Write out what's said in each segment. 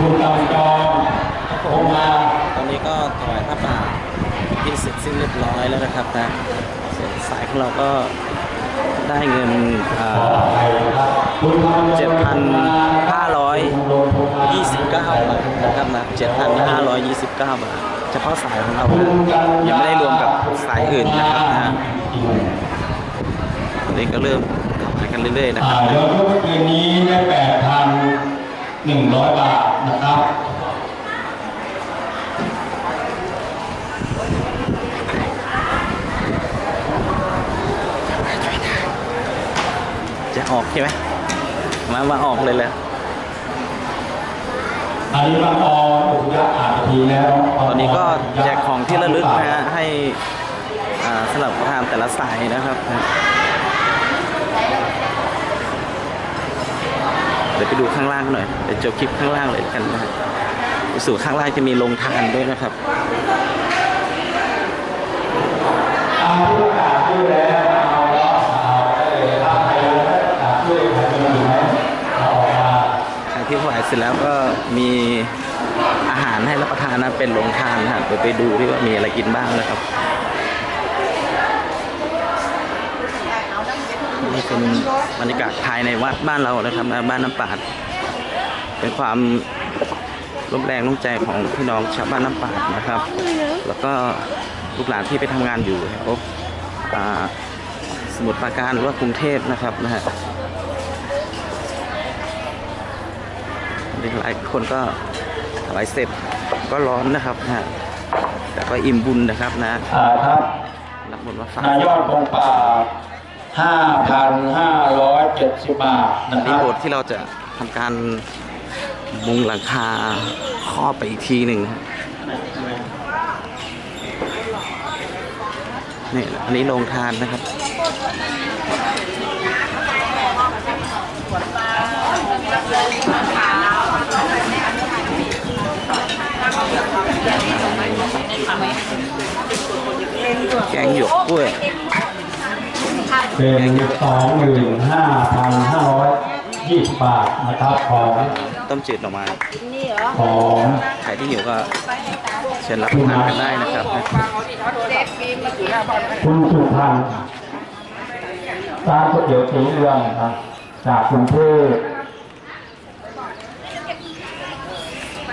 คุณกำจรโทรมาตอนนี้ก็ถวายพระป่าที่เสร็จสิ้นเรียบร้อยแล้วนะครับนะส่วนสายของเราก็ได้เงินเจ็ดพันห้าร้อยยี่สิบเก้าบาทนะครับนะเจ็ดพันห้าร้อยยี่สิบเก้าบาทเฉพาะสายของเรานะยังไม่ได้รวมกับสายอื่นนะครับนะตอนนี้ก็เริ่มถวายกันเรื่อยๆนะครับยอดเมื่อคืนนี้ได้แปดพันหนึ่งร้อยบาท นะครับจะออกใช่ไหมมามาออกเลยเลยอันนี้บางออนอุทยาอ่านทีแล้วตอนนี้ก็แจกของที่ระลึกนะฮะให้อ่าสำหรับประธานแต่ละสายนะครับนะเดี๋ยวไปดูข้างล่างหน่อยเดี๋ยวจบคลิปข้างล่างเลยกันนะสู่ข้างล่างจะมีโรงทานด้วยนะครับเอาที่ประกาศชื่อแล้วเอาแล้วเอาได้เลยถ้าใครยังไม่ได้ประกาศชื่อใครมีอยู่ไหมเอาออกมาใครที่ถวายเสร็จแล้วก็มีอาหารให้รับประทานนะเป็นโรงทานนะฮะเดี๋ยวไปดูที่ว่ามีอะไรกินบ้างนะครับ นี่เป็นบรรยากาศภายในวัดบ้านเรานะครับนะบ้านน้ำปาด เป็นความร่วมแรงร่วมใจของพี่น้องชาวบ้านน้ำปาดนะครับ แล้วก็ลูกหลานที่ไปทำงานอยู่แถวอ่าสมุทรปราการหรือว่ากรุงเทพนะครับนะฮะหลายคนก็ถวายเสร็จก็ร้อนนะครับนะฮะแต่ก็อิ่มบุญนะครับนะอ่าครับ รับบุญมาฝากนายอดคงป่า ห้าพันห้าร้อยเจ็ดสิบบาทนะคนี้รับ โบสถ์ที่เราจะทำการมุงหลังคาครอบไปอีกทีหนึ่งนี่อันนี้โรงทานนะครับแกงหยวกกล้วย เป็นสองหมื่นห้าพันห้าร้อยยี่สิบบาทนะครับของต้มจืดหน่อไม้ของใครที่หิวก็เชิญรับประทานกันได้นะครับ คุณสุพรรณร้านก๋วยเตี๋ยวสีเรืองครับจากกรุงเทพ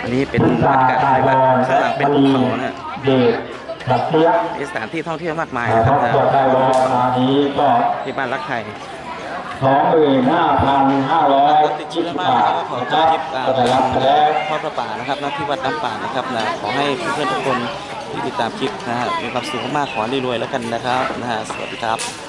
อันนี้เป็นคุณบรตารยากาศตาในยบวัดอลข้างหลังเป็นภูเขานะฮะเดชขับเทียบ มีสถานที่ท่องเที่ยวมากมายคนะครัรับบตัวตายบอลอันนี้ก็ที่บ้านรักไทยสองหมื่นห้าพันห้าร้อยยี่สิบบาทขอนะจครับทิปก็ได้รับไปแล้วทอดประป่านะครับณที่วัดน้ำป่านะครับนะขอให้เพื่อนๆทุกคนที่ติดตามคลิปนะฮะมีความสุขมากๆขอให้รวยๆแล้วกันนะครับนะฮะสวัสดีครับ